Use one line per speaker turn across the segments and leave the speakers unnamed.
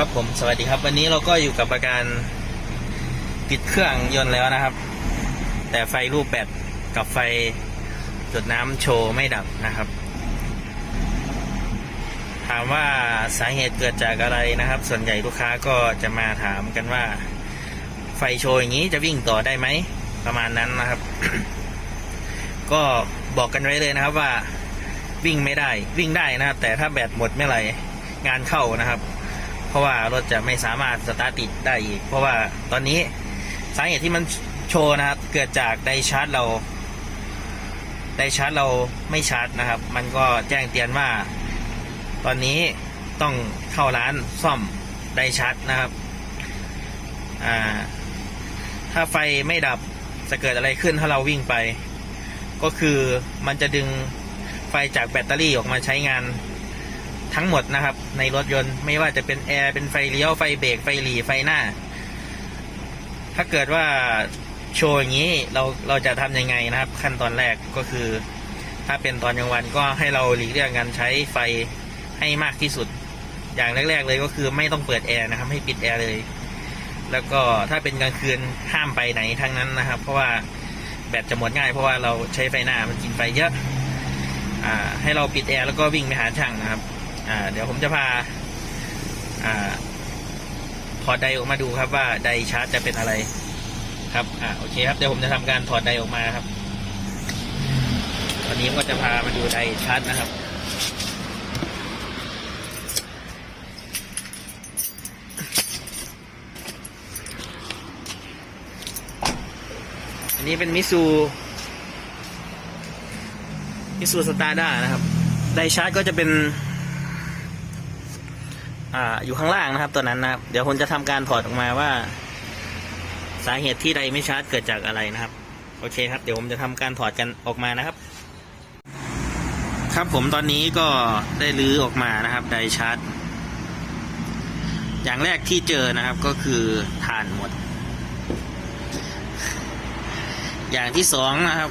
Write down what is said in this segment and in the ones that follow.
ครับผมสวัสดีครับ วันนี้เราก็อยู่กับอาการปิดเครื่องยนต์แล้วนะครับ แต่ไฟรูปแบตกับไฟจุดน้ำโชว์ไม่ดับนะครับ ถามว่าสาเหตุเกิดจากอะไรนะครับ ส่วนใหญ่ลูกค้าก็จะมาถามกันว่า ไฟโชว์อย่างนี้จะวิ่งต่อได้ไหมประมาณนั้นนะครับ ก็บอกกันไว้เลยนะครับว่าวิ่งไม่ได้วิ่งได้นะครับแต่ถ้าแบตหมดเมื่อไหร่งานเข้านะครับ ราะว่ารถจะไม่สามารถสตาร์ทติดได้อีก เพราะว่าตอนนี้สาเหตุที่มันโชว์นะครับ เกิดจากไดชาร์จเราไดชาร์จเราไม่ชาร์จนะครับ มันก็แจ้งเตือนว่า ตอนนี้ต้องเข้าร้านซ่อมไดชาร์จนะครับอ่าถ้าไฟไม่ดับจะเกิดอะไรขึ้นถ้าเราวิ่งไป ก็คือมันจะดึงไฟจากแบตเตอรี่ออกมาใช้งาน ทั้งหมดนะครับ ในรถยนต์ไม่ว่าจะเป็นแอร์เป็นไฟเลี้ยวไฟเบรกไฟหลีไฟหน้า ถ้าเกิดว่าโชว์อย่างนี้เราเราจะทำยังไงนะครับ ขั้นตอนแรกก็คือ ถ้าเป็นตอนกลางวันก็ให้เราหลีกเลี่ยงการใช้ไฟให้มากที่สุด อย่างแรก ๆ เลยก็คือไม่ต้องเปิดแอร์นะครับ ให้ปิดแอร์เลย แล้วก็ถ้าเป็นกลางคืนห้ามไปไหนทั้งนั้นนะครับ เพราะว่าแบตจะหมดง่าย เพราะว่าเราใช้ไฟหน้ามันกินไฟเยอะอ่าให้เราปิดแอร์แล้วก็วิ่งไปหาช่างนะครับ อ่าเดี๋ยวผมจะพาอ่าถอดไดออกมาดูครับว่าไดชาร์จจะเป็นอะไร ครับอ่าโอเคครับเดี๋ยวผมจะทำการถอดไดออกมาครับวันนี้ก็จะพามาดูไดชาร์จนะครับอันนี้เป็นมิซูมิซูสตาร์ด้านะครับ ไดชาร์จก็จะเป็น อ่า อยู่ข้างล่างนะครับ ตัวนั้นนะครับ เดี๋ยวผมจะทำการถอดออกมาว่า สาเหตุที่ไดไม่ชาร์จเกิดจากอะไรนะครับ โอเคครับ เดี๋ยวผมจะทำการถอดกันออกมานะครับ ครับผมตอนนี้ก็ได้ลื้อออกมานะครับไดชาร์จ อย่างแรกที่เจอนะครับก็คือถ่านหมด อย่างที่สองนะครับ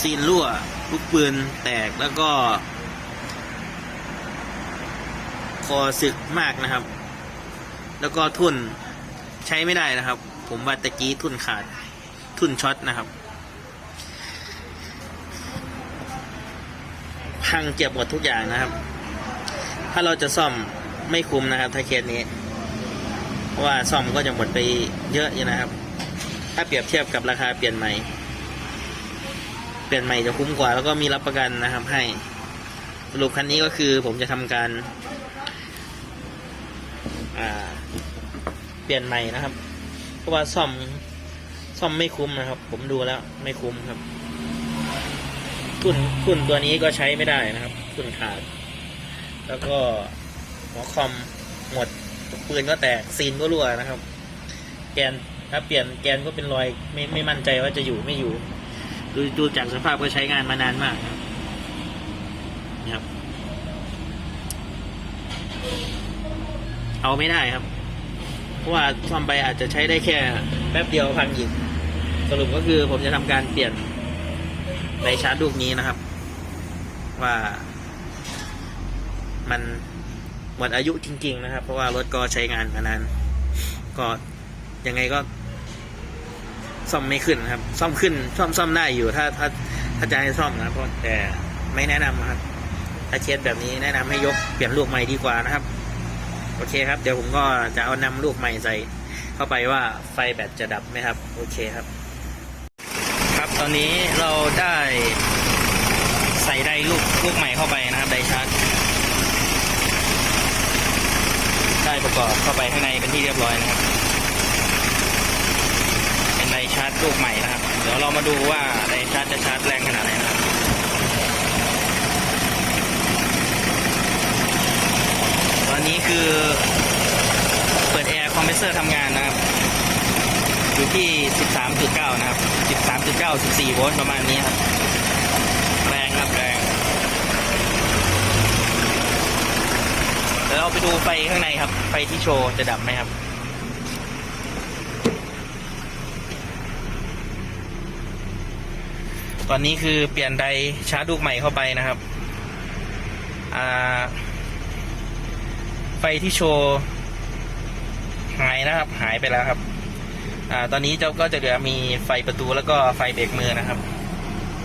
ซีนรั่วลูกปืนแตกแล้วก็ คอสึกมากนะครับ แล้วก็ทุ่นใช้ไม่ได้นะครับ ผมว่าตะกี้ทุ่นขาด ทุ่นช็อตนะครับพังเจ็บหมดทุกอย่างนะครับ ถ้าเราจะซ่อมไม่คุ้มนะครับ ถ้าเคสนี้ เพราะว่าซ่อมก็จะหมดไปเยอะอยู่นะครับ ถ้าเปรียบเทียบกับราคาเปลี่ยนใหม่ เปลี่ยนใหม่จะคุ้มกว่าแล้วก็มีรับประกันนะครับ ให้สรุปคันนี้ก็คือผมจะทำการ เปลี่ยนใหม่นะครับ เพราะว่าซ่อมซ่อมไม่คุ้มนะครับ ผมดูแล้วไม่คุ้มครับทุนทุนตัวนี้ก็ใช้ไม่ได้นะครับทุนขาด แล้วก็หัวคอมหมดปืนก็แตกซีนก็รั่วนะครับ แกนถ้าเปลี่ยนแกนก็เป็นรอยไม่ไม่มั่นใจว่าจะอยู่ไม่อยู่ ดูดูจากสภาพก็ใช้งานมานานมากนะครับนี่ครับ เอาไม่ได้ครับ เพราะว่าซ่อมไปอาจจะใช้ได้แค่แป๊บเดียวพังอีกสรุปก็คือผมจะทำการเปลี่ยนในชาร์จลูกนี้นะครับ ว่ามันหมดอายุจริง ๆ นะครับ เพราะว่ารถก็ใช้งานมานานก็ยังไงก็ ซ่อมไม่ขึ้นครับ ซ่อมขึ้น ซ่อมซ่อมได้อยู่ ถ้าถ้าถ้าจะให้ซ่อมนะครับแต่ไม่แนะนำครับ ถ้าเคสแบบนี้แนะนำให้ยกเปลี่ยนลูกใหม่ดีกว่านะครับ โอเคครับ เดี๋ยวผมก็จะเอานำลูกใหม่ใส่เข้าไปว่าไฟแบตจะดับไหมครับ โอเคครับ ครับตอนนี้เราได้ใส่ไดลูกลูกใหม่เข้าไปนะครับไดชาร์จได้ประกอบเข้าไปข้างในเป็นที่เรียบร้อยนะครับ เป็นไดชาร์จลูกใหม่นะครับ เดี๋ยวเรามาดูว่าไดชาร์จจะชาร์จแรงขนาดไหนนะ คือเปิดแอร์คอมเพรสเซอร์ทำงานนะครับ อยู่ที่ 13.9 นะครับ 13.9 14โวลต์ประมาณนี้ครับ แรงครับแรงเดี๋ยวเราไปดูไฟข้างในครับ ไฟที่โชว์จะดับไหมครับตอนนี้คือเปลี่ยนไดชาร์จลูกใหม่เข้าไปนะครับ อ่า ฟที่โชว์หายนะครับ หายไปแล้วครับ อ่า ตอนนี้เจ้าก็จะเหลือมีไฟประตูแล้วก็ไฟเบรกมือนะครับ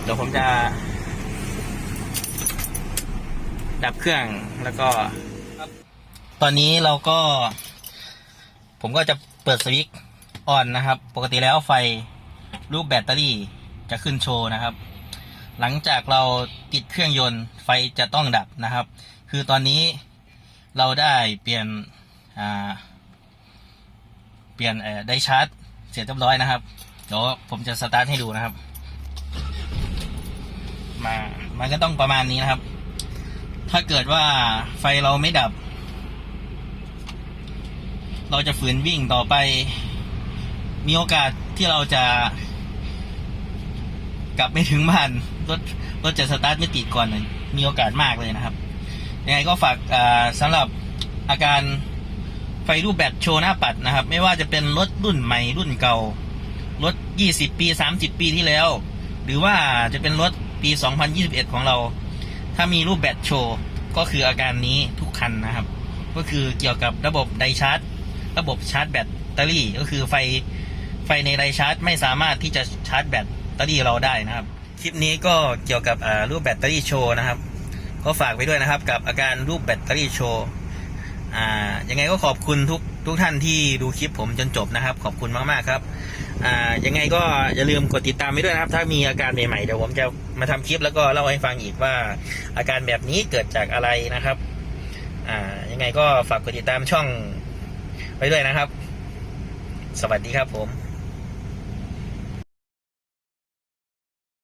เดี๋ยวผมจะ ดับเครื่องแล้วก็ตอนนี้เราก็ ผมก็จะเปิดสวิตช์ออนนะครับ ปกติแล้วไฟรูปแบตเตอรี่จะขึ้นโชว์นะครับ หลังจากเราติดเครื่องยนต์ไฟจะต้องดับนะครับ คือตอนนี้ เราได้เปลี่ยนเปลี่ยนได้ชาร์จ เสร็จเรียบร้อยนะครับ เดี๋ยวผมจะสตาร์ทให้ดูนะครับ มา มันก็ต้องประมาณนี้นะครับ ถ้าเกิดว่าไฟเราไม่ดับ เราจะฝืนวิ่งต่อไป มีโอกาสที่เราจะ กลับไม่ถึงบ้านรถรถจะสตาร์ทไม่ติดก่อนเลยมีโอกาสมากเลยนะครับ ยังไงก็ฝากอ่าสำหรับอาการไฟรูปแบตโชว์หน้าปัดนะครับ ไม่ว่าจะเป็นรถรุ่นใหม่รุ่นเก่ารถ 20 ปี 30 ปีที่แล้ว หรือว่าจะเป็นรถปี 2021 ของเรา ถ้ามีรูปแบตโชว์ก็คืออาการนี้ทุกคันนะครับ ก็คือเกี่ยวกับระบบไดชาร์จ ระบบชาร์จแบตเตอรี่ ก็คือไฟไฟในไดชาร์จ ไม่สามารถที่จะชาร์จแบตเตอรี่เราได้นะครับ คลิปนี้ก็เกี่ยวกับอ่ารูปแบตเตอรี่โชว์นะครับ ก็ฝากไปด้วยนะครับกับอาการรูปแบตเตอรี่โชว์อ่ายังไงก็ขอบคุณทุกทุกท่านที่ดูคลิปผมจนจบนะครับ ขอบคุณมากๆครับอ่ายังไงก็อย่าลืมกดติดตามไปด้วยนะครับ ถ้ามีอาการใหม่ๆเดี๋ยวผมจะมาทำคลิปแล้วก็เล่าให้ฟังอีกว่า อาการแบบนี้เกิดจากอะไรนะครับอ่ายังไงก็ฝากกดติดตามช่องไว้ด้วยนะครับ สวัสดีครับผม